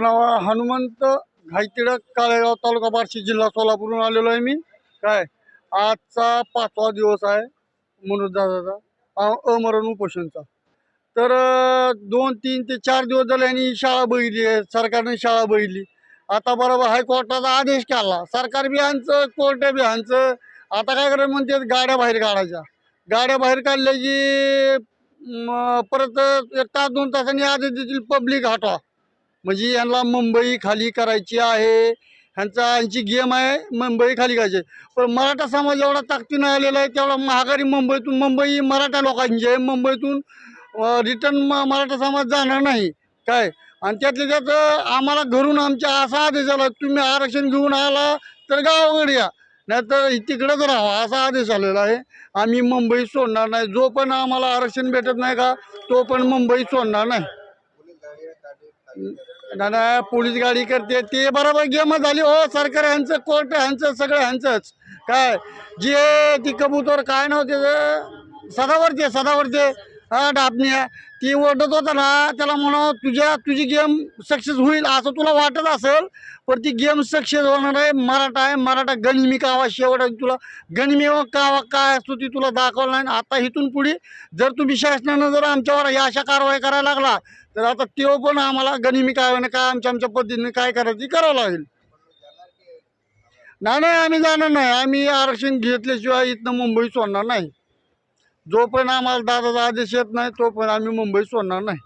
नाव आहे हनुमंत घाईतिडक काळेगाव तालुका बार्शी जिल्हा सोलापूरहून आलेलो आहे मी. काय? आजचा पाचवा दिवस आहे मनोजदादाचा अमरण उपोषणचा. तर दोन तीन ते चार दिवस झाले आणि शाळा बघितली आहे सरकारने शाळा बघितली. आता बरोबर हायकोर्टाचा आदेश काढला. सरकार बी ह्यांचं कोर्ट बी ह्यांचं आता काय करायचं म्हणते गाड्या बाहेर काढायच्या. गाड्या बाहेर काढल्या की परत एक तास दोन तासांनी आदेश देतील पब्लिक हटवा. म्हणजे यांना मुंबई खाली करायची आहे. ह्यांचा यांची गेम आहे मुंबई खाली करायची. पण मराठा समाज एवढा ताकदीनं आलेला आहे तेवढा महागारी मुंबईतून मुंबई मराठा लोकांची आहे. मुंबईतून रिटर्न मराठा समाज जाणार नाही. काय? आणि त्यातल्या त्यात आम्हाला घरून आमच्या असा आदेश आला तुम्ही आरक्षण घेऊन आला तर गावाकडे या. नाहीतर तिकडंच राहा असा आदेश आलेला आहे. आम्ही मुंबई सोडणार नाही. जो पण आम्हाला आरक्षण भेटत नाही का तो पण मुंबई सोडणार नाही. दादा पोलीस गाडी करते. ते बरोबर गेम झाली. हो सरकार ह्यांचं कोर्ट ह्यांचं सगळं ह्यांचंच. काय? जे ती कबूतर काय नव्हते सदावरचे सदावरचे हा आहे ती ओढत होता ना त्याला म्हणा तुझ्या तुझी गेम सक्सेस होईल असं तुला वाटत असेल पण ती गेम सक्सेस होणार आहे मराठा आहे. मराठा गणमी कावा शेवट आहे तुला. गणमी हो, कावा काय असतो ती तुला दाखवला नाही. आता इथून पुढे जर तुम्ही शासनानं जर आमच्यावर या अशा कारवाई करायला लागला तर आता तो पण आम्हाला गनिमी काय काय आमच्या आमच्या पद्धतीने काय करायचं ते करावं लागेल. नाही नाही आम्ही जाणार नाही. आम्ही आरक्षण घेतल्याशिवाय इथनं मुंबई सोडणार नाही. जो पण आम्हाला दादाचा आदेश येत नाही तो पण आम्ही मुंबई सोडणार नाही.